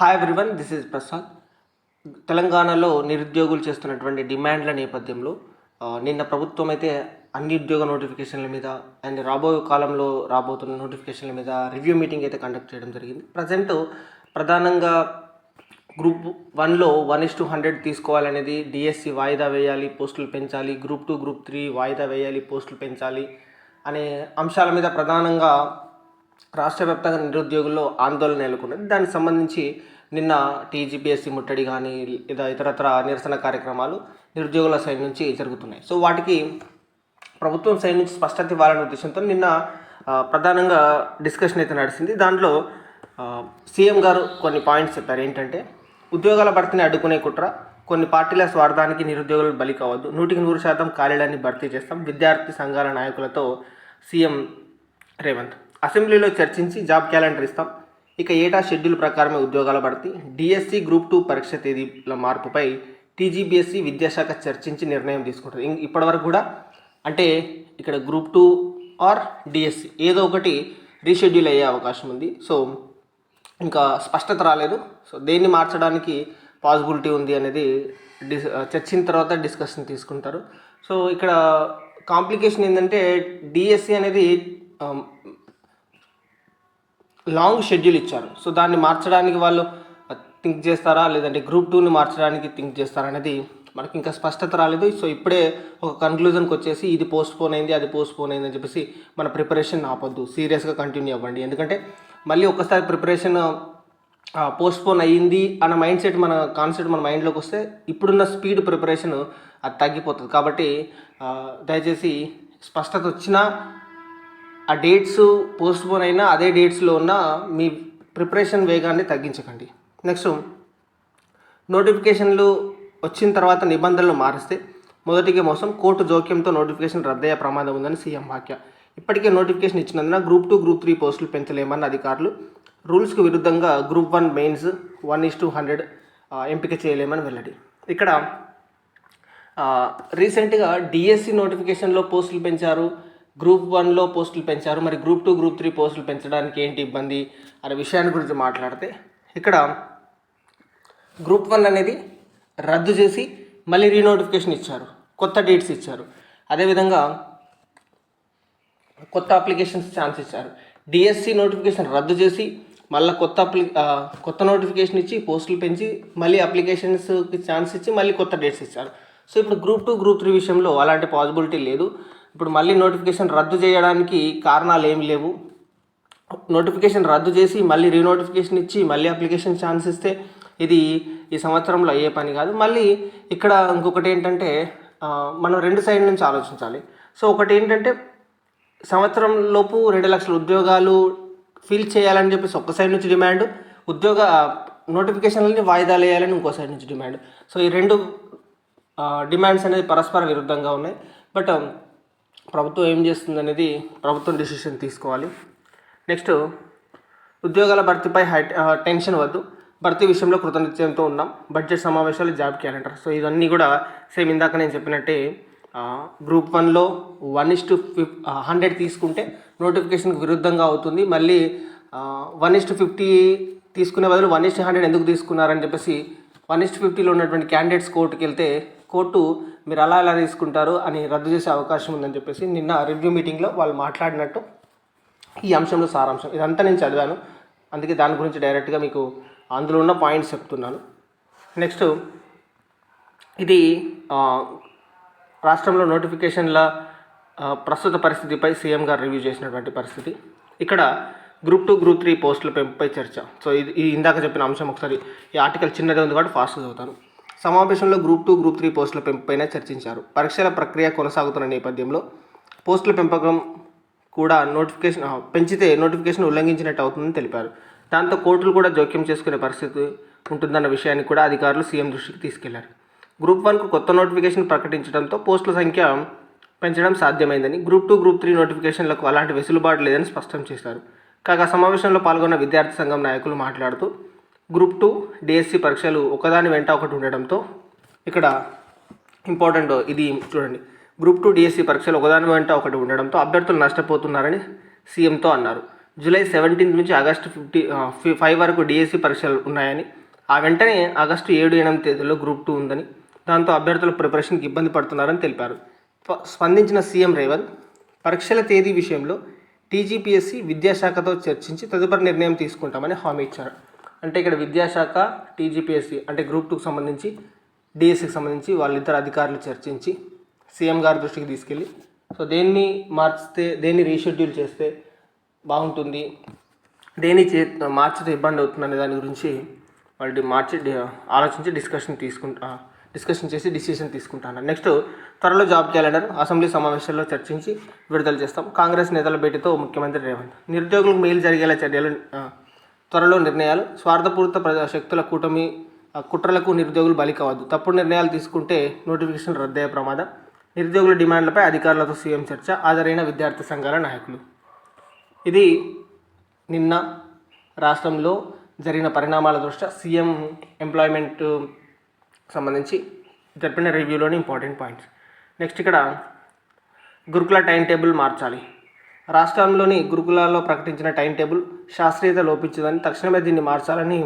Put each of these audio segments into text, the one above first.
Hi everyone this is Prasad తెలంగాణలో నిరుద్యోగులు చేస్తున్నటువంటి డిమాండ్ల నేపథ్యంలో నిన్న ప్రభుత్వం అయితే అన్ని ఉద్యోగ నోటిఫికేషన్ల మీద అండ్ రాబోయే కాలంలో రాబోతున్న నోటిఫికేషన్ల మీద రివ్యూ మీటింగ్ అయితే కండక్ట్ చేయడం జరిగింది. ప్రజెంట్ ప్రధానంగా గ్రూప్ వన్లో వన్ ఇస్ టు హండ్రెడ్ తీసుకోవాలనేది డిఎస్సి వాయిదా వేయాలి పోస్టులు పెంచాలి గ్రూప్ టూ గ్రూప్ త్రీ వాయిదా వేయాలి పోస్టులు పెంచాలి అనే అంశాల మీద ప్రధానంగా రాష్ట్ర వ్యాప్తంగా నిరుద్యోగుల్లో ఆందోళన నెలకొన్నది. దానికి సంబంధించి నిన్న టీజీపీఎస్సీ ముట్టడి కానీ లేదా ఇతరత్ర నిరసన కార్యక్రమాలు నిరుద్యోగుల సైడ్ నుంచి జరుగుతున్నాయి. సో వాటికి ప్రభుత్వం సైడ్ నుంచి స్పష్టత ఇవ్వాలనే ఉద్దేశంతో నిన్న ప్రధానంగా డిస్కషన్ అయితే నడిచింది దాంట్లో సీఎం గారు కొన్ని పాయింట్స్ చెప్పారు. ఏంటంటే ఉద్యోగాల భర్తీని అడ్డుకునే కుట్ర కొన్ని పార్టీల స్వార్థానికి నిరుద్యోగులు బలి కావద్దు. నూటికి నూరు శాతం ఖాళీలన్నీ భర్తీ చేస్తాం. విద్యార్థి సంఘాల నాయకులతో సీఎం రేవంత్. అసెంబ్లీలో చర్చించి జాబ్ క్యాలెండర్ ఇస్తాం. ఇక ఏటా షెడ్యూల్ ప్రకారమే ఉద్యోగాల భర్తీ డిఎస్సి గ్రూప్ టూ పరీక్ష తేదీల మార్పుపై టీజీబీఎస్సీ విద్యాశాఖ చర్చించి నిర్ణయం తీసుకుంటుంది. ఇప్పటివరకు కూడా అంటే ఇక్కడ గ్రూప్ టూ ఆర్ డిఎస్సి ఏదో ఒకటి రీషెడ్యూల్ అయ్యే అవకాశం ఉంది. సో ఇంకా స్పష్టత రాలేదు. సో దేన్ని మార్చడానికి పాసిబిలిటీ ఉంది అనేది డిస్ చర్చిన తర్వాత డిస్కషన్ తీసుకుంటారు. సో ఇక్కడ కాంప్లికేషన్ ఏంటంటే డిఎస్సి అనేది లాంగ్ షెడ్యూల్ ఇచ్చారు. సో దాన్ని మార్చడానికి వాళ్ళు థింక్ చేస్తారా? లేదంటే గ్రూప్ టూని మార్చడానికి థింక్ చేస్తారా అనేది మనకి ఇంకా స్పష్టత రాలేదు. సో ఇప్పుడే ఒక కన్క్లూజన్కి వచ్చేసి ఇది పోస్ట్ పోన్ అయింది అది పోస్ట్ పోన్ అయింది అని చెప్పేసి మన ప్రిపరేషన్ ఆపొద్దు. సీరియస్గా కంటిన్యూ అవ్వండి. ఎందుకంటే మళ్ళీ ఒక్కసారి ప్రిపరేషన్ పోస్ట్ పోన్ అయ్యింది అన్న మైండ్ సెట్ మన కాన్సెప్ట్ మన మైండ్లోకి వస్తే ఇప్పుడున్న స్పీడ్ ప్రిపరేషన్ అది తగ్గిపోతుంది. కాబట్టి దయచేసి స్పష్టత వచ్చినా ఆ డేట్స్ పోస్ట్ పోన్ అయినా అదే డేట్స్లో ఉన్న మీ ప్రిపరేషన్ వేగాన్ని తగ్గించకండి. నెక్స్ట్ నోటిఫికేషన్లు వచ్చిన తర్వాత నిబంధనలు మారిస్తే మొదటికి మోసం కోర్టు జోక్యంతో నోటిఫికేషన్ రద్దయ్యే ప్రమాదం ఉందని సీఎం వ్యాఖ్య. ఇప్పటికే నోటిఫికేషన్ ఇచ్చినందున గ్రూప్ టూ గ్రూప్ త్రీ పోస్టులు పెంచలేమన్న అధికారులు రూల్స్కు విరుద్ధంగా group one mains one is to hundred ఎంపిక చేయలేమని వెల్లడి. ఇక్కడ రీసెంట్గా డిఎస్సి నోటిఫికేషన్లో పోస్టులు పెంచారు. గ్రూప్ వన్లో పోస్టులు పెంచారు. మరి గ్రూప్ టూ గ్రూప్ త్రీ పోస్టులు పెంచడానికి ఏంటి ఇబ్బంది అనే విషయాన్ని గురించి మాట్లాడితే ఇక్కడ గ్రూప్ వన్ అనేది రద్దు చేసి మళ్ళీ రీనోటిఫికేషన్ ఇచ్చారు. కొత్త డేట్స్ ఇచ్చారు. అదేవిధంగా కొత్త అప్లికేషన్స్ ఛాన్స్ ఇచ్చారు. డిఎస్సి నోటిఫికేషన్ రద్దు చేసి మళ్ళీ కొత్త అప్లి కొత్త నోటిఫికేషన్ ఇచ్చి పోస్టులు పెంచి మళ్ళీ అప్లికేషన్స్కి ఛాన్స్ ఇచ్చి మళ్ళీ కొత్త డేట్స్ ఇచ్చారు. సో ఇప్పుడు గ్రూప్ టూ గ్రూప్ త్రీ విషయంలో అలాంటి పాసిబిలిటీ లేదు. ఇప్పుడు మళ్ళీ నోటిఫికేషన్ రద్దు చేయడానికి కారణాలు ఏమి లేవు. నోటిఫికేషన్ రద్దు చేసి మళ్ళీ రీనోటిఫికేషన్ ఇచ్చి మళ్ళీ అప్లికేషన్ ఛాన్స్ ఇస్తే ఇది ఈ సంవత్సరంలో అయ్యే పని కాదు. మళ్ళీ ఇక్కడ ఇంకొకటి ఏంటంటే మనం రెండు సైడ్ నుంచి ఆలోచించాలి. సో ఒకటి ఏంటంటే సంవత్సరం లోపు రెండు లక్షల ఉద్యోగాలు ఫిల్ చేయాలని చెప్పేసి ఒక సైడ్ నుంచి డిమాండ్ ఉద్యోగ నోటిఫికేషన్లని వాయిదాలు వేయాలని ఇంకో సైడ్ నుంచి డిమాండ్ సో ఈ రెండు డిమాండ్స్ అనేది పరస్పర విరుద్ధంగా ఉన్నాయి. బట్ ప్రభుత్వం ఏం చేస్తుంది అనేది ప్రభుత్వం డిసిషన్ తీసుకోవాలి. నెక్స్ట్ ఉద్యోగాల భర్తీపై హై టెన్షన్ వద్దు. భర్తీ విషయంలో కృతనిశ్చయంతో ఉన్నాం. బడ్జెట్ సమావేశాలు జాబ్ క్యాలెండర్. సో ఇవన్నీ కూడా సేమ్ ఇందాక నేను చెప్పినట్టే గ్రూప్ వన్లో వన్ ఇస్ టు ఫిఫ్ హండ్రెడ్ తీసుకుంటే నోటిఫికేషన్కి విరుద్ధంగా అవుతుంది. మళ్ళీ వన్ ఇస్ టు ఫిఫ్టీ తీసుకునే బదులు వన్ ఇస్ హండ్రెడ్ ఎందుకు తీసుకున్నారని చెప్పేసి వన్ ఇస్ ఫిఫ్టీలో ఉన్నటువంటి క్యాండిడేట్స్ కోర్టుకి వెళ్తే కోర్టు మీరు అలా ఎలా తీసుకుంటారు అని రద్దు చేసే అవకాశం ఉందని చెప్పేసి నిన్న రివ్యూ మీటింగ్లో వాళ్ళు మాట్లాడినట్టు ఈ అంశంలో సారాంశం. ఇదంతా నేను చదివాను. అందుకే దాని గురించి డైరెక్ట్గా మీకు అందులో ఉన్న పాయింట్స్ చెప్తున్నాను. నెక్స్ట్ ఇది రాష్ట్రంలో నోటిఫికేషన్ల ప్రస్తుత పరిస్థితిపై సీఎం గారు రివ్యూ చేసినటువంటి పరిస్థితి. ఇక్కడ గ్రూప్ టూ గ్రూప్ త్రీ పోస్టుల పెంపుపై చర్చ. సో ఇది ఇందాక చెప్పిన అంశం ఒకసారి ఈ ఆర్టికల్ చిన్నదే ఉంది కాబట్టి ఫాస్ట్గా చదువుతాను. సమావేశంలో గ్రూప్ టూ గ్రూప్ త్రీ పోస్టుల పెంపుపైన చర్చించారు. పరీక్షల ప్రక్రియ కొనసాగుతున్న నేపథ్యంలో పోస్టుల పెంపకం కూడా నోటిఫికేషన్ పెంచితే నోటిఫికేషన్ ఉల్లంఘించినట్టు అవుతుందని తెలిపారు. దాంతో కోర్టులు కూడా జోక్యం చేసుకునే పరిస్థితి ఉంటుందన్న విషయాన్ని కూడా అధికారులు సీఎం దృష్టికి తీసుకెళ్ళారు. గ్రూప్ వన్కు కొత్త నోటిఫికేషన్ ప్రకటించడంతో పోస్టుల సంఖ్య పెంచడం సాధ్యమైందని గ్రూప్ టూ గ్రూప్ త్రీ నోటిఫికేషన్లకు అలాంటి వెసులుబాటు లేదని స్పష్టం చేశారు. కాగా సమావేశంలో పాల్గొన్న విద్యార్థి సంఘం నాయకులు మాట్లాడుతూ గ్రూప్ టూ డిఎస్సి పరీక్షలు ఒకదాని వెంట ఒకటి ఉండడంతో ఇక్కడ ఇంపార్టెంట్ ఇది చూడండి. గ్రూప్ టూ డిఎస్సి పరీక్షలు ఒకదాని వెంట ఒకటి ఉండడంతో అభ్యర్థులు నష్టపోతున్నారని సీఎంతో అన్నారు. జూలై సెవెంటీన్త్ నుంచి ఆగస్టు ఫిఫ్టీ ఫైవ్ వరకు డిఎస్సి పరీక్షలు ఉన్నాయని ఆ వెంటనే ఆగస్టు ఏడు ఎనిమిది తేదీలో గ్రూప్ టూ ఉందని దాంతో అభ్యర్థులు ప్రిపరేషన్కి ఇబ్బంది పడుతున్నారని తెలిపారు. స్పందించిన సీఎం రేవంత్ పరీక్షల తేదీ విషయంలో టీజీపీఎస్సీ విద్యాశాఖతో చర్చించి తదుపరి నిర్ణయం తీసుకుంటామని హామీ ఇచ్చారు. అంటే ఇక్కడ విద్యాశాఖ టీజీపీఎస్సీ అంటే గ్రూప్ టూకి సంబంధించి డిఎస్సికి సంబంధించి వాళ్ళిద్దరు అధికారులు చర్చించి సీఎం గారి దృష్టికి తీసుకెళ్ళి సో దేన్ని మార్చితే దేన్ని రీషెడ్యూల్ చేస్తే బాగుంటుంది దేన్ని చే మార్చితే ఇబ్బంది అవుతుంది అనే దాని గురించి వాళ్ళు మార్చి ఆలోచించి డిస్కషన్ తీసుకుంటా డిస్కషన్ చేసి డిసిషన్ తీసుకుంటాను. నెక్స్ట్ త్వరలో జాబ్ క్యాలెండర్ అసెంబ్లీ సమావేశాల్లో చర్చించి విడుదల చేస్తాం. కాంగ్రెస్ నేతల భేటీతో ముఖ్యమంత్రి రేవంత్. నిరుద్యోగులకు మేలు జరిగేలా చర్యలు త్వరలో నిర్ణయాలు. స్వార్థపూరిత ప్రజా శక్తుల కూటమి ఆ, కుట్రలకు నిరుద్యోగులు బలి కావద్దు తప్పుడు నిర్ణయాలు తీసుకుంటే నోటిఫికేషన్ రద్దయ్యే ప్రమాదం. నిరుద్యోగుల డిమాండ్లపై అధికారులతో సీఎం చర్చ. హాజరైన విద్యార్థి సంఘాల నాయకులు. ఇది నిన్న రాష్ట్రంలో జరిగిన పరిణామాల దృష్ట్యా సీఎం ఎంప్లాయ్మెంట్ సంబంధించి జరిపిన రివ్యూలోని ఇంపార్టెంట్ పాయింట్స్. నెక్స్ట్ ఇక్కడ గురుకుల టైం టేబుల్ మార్చాలి. రాష్ట్రంలోని గురుకులాల్లో ప్రకటించిన టైం టేబుల్ శాస్త్రీయత లోపించదని తక్షణమే దీన్ని మార్చాలని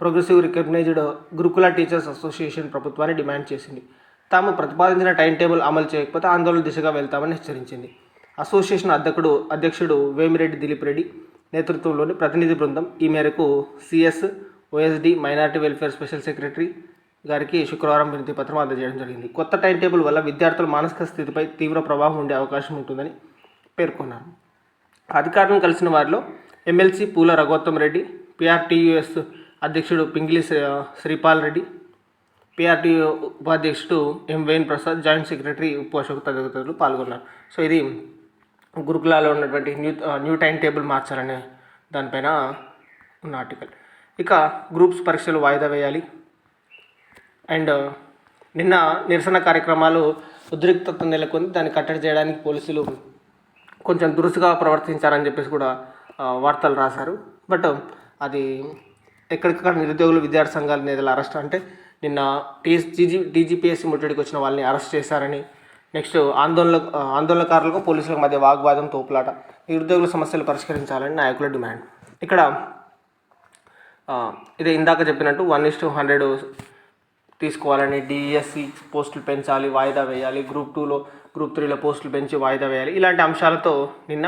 progressive recognized Gurukula teachers association ప్రభుత్వాన్ని డిమాండ్ చేసింది. తాము ప్రతిపాదించిన టైం టేబుల్ అమలు చేయకపోతే ఆందోళన దిశగా వెళ్తామని హెచ్చరించింది. అసోసియేషన్ అధ్యక్షుడు అధ్యక్షుడు వేమిరెడ్డి దిలీప్ రెడ్డి నేతృత్వంలోని ప్రతినిధి బృందం ఈ మేరకు CS OSD minority welfare special secretary గారికి శుక్రవారం వినతి పత్రం అందజేయడం జరిగింది. కొత్త టైం టేబుల్ వల్ల విద్యార్థుల మానసిక స్థితిపై తీవ్ర ప్రభావం ఉండే అవకాశం ఉంటుందని పేర్కొన్నారు. అధికారులను కలిసిన వారిలో ఎమ్మెల్సీ పూల రఘోత్తం రెడ్డి పిఆర్టీయుఎస్ అధ్యక్షుడు పింగిలి శ్రీ- శ్రీపాల్ రెడ్డి పిఆర్టీ ఉపాధ్యక్షుడు ఎం వేణ్ ప్రసాద్ జాయింట్ సెక్రటరీ ఉపోషక తదితరులు పాల్గొన్నారు. సో ఇది గురుకులాలో ఉన్నటువంటి న్యూ న్యూ టైం టేబుల్ మార్చాలనే దానిపైన ఉన్న ఆర్టికల్. ఇక గ్రూప్స్ పరీక్షలు వాయిదా వేయాలి. అండ్ నిన్న నిరసన కార్యక్రమాలు ఉద్రిక్తత నెలకొంది. దాన్ని కట్టడి చేయడానికి పోలీసులు కొంచెం దురుసుగా ప్రవర్తించారని చెప్పేసి కూడా వార్తలు రాశారు. బట్ అది ఎక్కడికక్కడ నిరుద్యోగులు విద్యార్థి సంఘాల నేతలు అరెస్ట్ అంటే నిన్న టీ డీజీ డీజీపీఎస్సీ ముట్టడికి వచ్చిన వాళ్ళని అరెస్ట్ చేశారని నెక్స్ట్ ఆందోళన ఆందోళనకారులకు పోలీసులకు మధ్య వాగ్వాదం తోపులాట. నిరుద్యోగుల సమస్యలు పరిష్కరించాలని నాయకుల డిమాండ్. ఇక్కడ ఇదే ఇందాక చెప్పినట్టు వన్ ఇస్ టూ హండ్రెడ్ తీసుకోవాలని డిఎస్సి పోస్టులు పెంచాలి వాయిదా వేయాలి గ్రూప్ టూలో గ్రూప్ త్రీలో పోస్టులు పెంచి వాయిదా వేయాలి. ఇలాంటి అంశాలతో నిన్న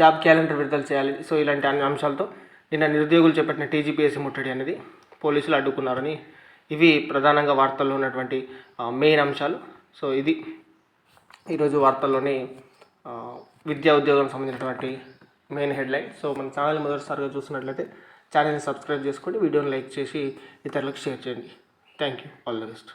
జాబ్ క్యాలెండర్ విడుదల చేయాలి. సో ఇలాంటి అన్ని అంశాలతో నిన్న నిరుద్యోగులు చేపట్టిన టీజీపీఎస్సీ ముట్టడి అనేది పోలీసులు అడ్డుకున్నారని ఇవి ప్రధానంగా వార్తల్లో ఉన్నటువంటి మెయిన్ అంశాలు. సో ఇది ఈరోజు వార్తల్లోని విద్యా ఉద్యోగం సంబంధించినటువంటి మెయిన్ హెడ్లైన్. సో మన ఛానల్ మొదటిసారిగా చూసినట్లయితే ఛానల్ని సబ్స్క్రైబ్ చేసుకోండి వీడియోని లైక్ చేసి ఇతరులకు షేర్ చేయండి. Thank you. All the best.